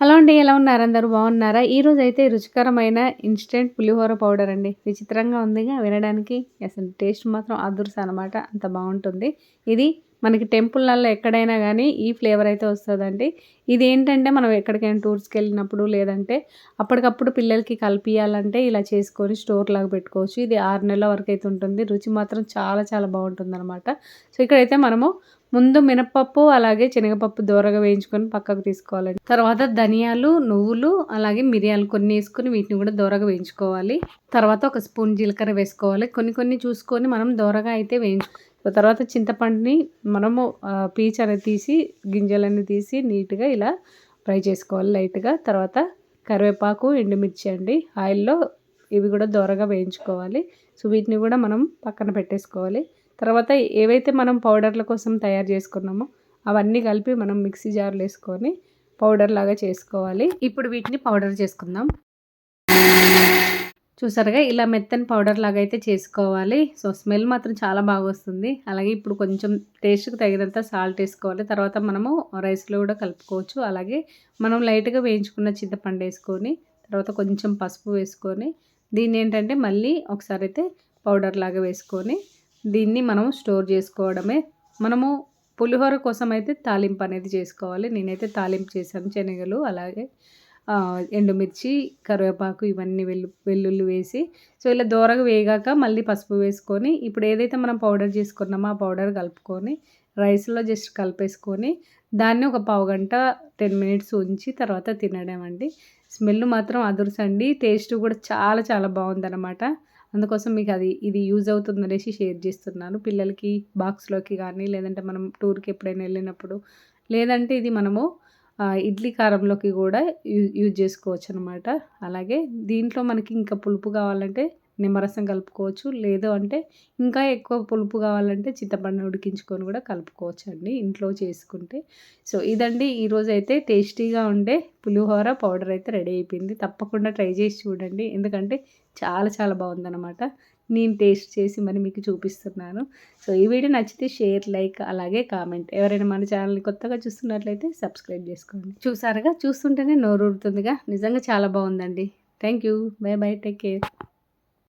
Hello అండి ఎలా ఉన్నారు? అందరూ బాగున్నారా? ఈరోజు అయితే రుచికరమైన ఇన్స్టెంట్ పులిహోర పౌడర్ అండి. విచిత్రంగా ఉందిగా వినడానికి. అసలు టేస్ట్ మాత్రం అదుర్స్ అనమాట అంత బాగుంటుంది. ఇది మనకి టెంపుల్లలో ఎక్కడైనా కానీ ఈ ఫ్లేవర్ అయితే వస్తుందండి. ఇది ఏంటంటే మనం ఎక్కడికైనా టూర్స్కి వెళ్ళినప్పుడు లేదంటే అప్పటికప్పుడు పిల్లలకి కలిపియాలంటే ఇలా చేసుకొని స్టోర్ లాగా పెట్టుకోవచ్చు. ఇది ఆరు నెలల వరకు అయితే ఉంటుంది. రుచి మాత్రం చాలా చాలా బాగుంటుంది అనమాట సో ఇక్కడైతే మనము ముందు మినపప్పు అలాగే శనగపప్పు దూరగా వేయించుకొని పక్కకు తీసుకోవాలండి. తర్వాత ధనియాలు నువ్వులు అలాగే మిరియాలు కొన్ని వేసుకొని వీటిని కూడా దూరగా వేయించుకోవాలి. తర్వాత ఒక స్పూన్ జీలకర్ర వేసుకోవాలి. కొన్ని కొన్ని చూసుకొని మనం దూరగా అయితే వేయించుకో తర్వాత చింతపండుని మనము పీచ్ అనేది తీసి గింజలన్నీ తీసి నీట్గా ఇలా ఫ్రై చేసుకోవాలి లైట్గా. తర్వాత కరివేపాకు ఎండుమిర్చి అండి. ఆయిల్లో ఇవి కూడా దోరగా వేయించుకోవాలి. సో వీటిని కూడా మనం పక్కన పెట్టేసుకోవాలి. తర్వాత ఏవైతే మనం పౌడర్ల కోసం తయారు చేసుకున్నామో అవన్నీ కలిపి మనం మిక్సీ జార్లు వేసుకొని పౌడర్ లాగా చేసుకోవాలి. ఇప్పుడు వీటిని పౌడర్ చేసుకుందాం. చూసారుగా ఇలా మెత్తని పౌడర్ లాగా అయితే చేసుకోవాలి. సో స్మెల్ మాత్రం చాలా బాగా వస్తుంది. అలాగే ఇప్పుడు కొంచెం టేస్ట్కి తగినంత సాల్ట్ వేసుకోవాలి. తర్వాత మనము రైస్లో కూడా కలుపుకోవచ్చు. అలాగే మనం లైట్గా వేయించుకున్న చింతపండు వేసుకొని తర్వాత కొంచెం పసుపు వేసుకొని దీన్ని ఏంటంటే మళ్ళీ ఒకసారి అయితే పౌడర్ లాగా వేసుకొని దీన్ని మనం స్టోర్ చేసుకోవడమే. మనము పులిహోర కోసం అయితే తాలింపు అనేది చేసుకోవాలి. నేనైతే తాలింపు చేశాను శనగలు అలాగే ఎండుమిర్చి కరివేపాకు ఇవన్నీ వెల్లు వెల్లుల్లి వేసి సో ఇలా దోరగా వేగాక మళ్ళీ పసుపు వేసుకొని ఇప్పుడు ఏదైతే మనం పౌడర్ చేసుకున్నామో ఆ పౌడర్ కలుపుకొని రైస్లో జస్ట్ కలిపేసుకొని దాన్ని ఒక పావు గంట టెన్ మినిట్స్ ఉంచి తర్వాత తినడం అండి. స్మెల్ మాత్రం అదురుసండి టేస్ట్ కూడా చాలా చాలా బాగుందన్నమాట. అందుకోసం మీకు అది ఇది యూజ్ అవుతుంది అనేసి షేర్ చేస్తున్నాను. పిల్లలకి బాక్స్లోకి కానీ లేదంటే మనం టూర్కి ఎప్పుడైనా వెళ్ళినప్పుడు లేదంటే ఇది మనము ఇడ్లీ కారంలోకి కూడా యూజ్ చేసుకోవచ్చు అనమాట అలాగే దీంట్లో మనకి ఇంకా పులుపు కావాలంటే నిమ్మరసం కలుపుకోవచ్చు. లేదు అంటే ఇంకా ఎక్కువ పులుపు కావాలంటే చింతపండు ఉడికించుకొని కూడా కలుపుకోవచ్చు అండి ఇంట్లో చేసుకుంటే. సో ఇదండి ఈరోజు అయితే టేస్టీగా ఉండే పులిహోర పౌడర్ అయితే రెడీ అయిపోయింది. తప్పకుండా ట్రై చేసి చూడండి. ఎందుకంటే చాలా చాలా బాగుందన్నమాట నేను టేస్ట్ చేసి మరి మీకు చూపిస్తున్నాను. సో ఈ వీడియో నచ్చితే షేర్ లైక్ అలాగే కామెంట్. ఎవరైనా మన ఛానల్ని కొత్తగా చూస్తున్నట్లయితే సబ్స్క్రైబ్ చేసుకోండి. చూసారుగా? చూస్తుంటేనే నోరు ఊరుతుందిగా నిజంగా చాలా బాగుందండి. Thank you bye bye. Take care.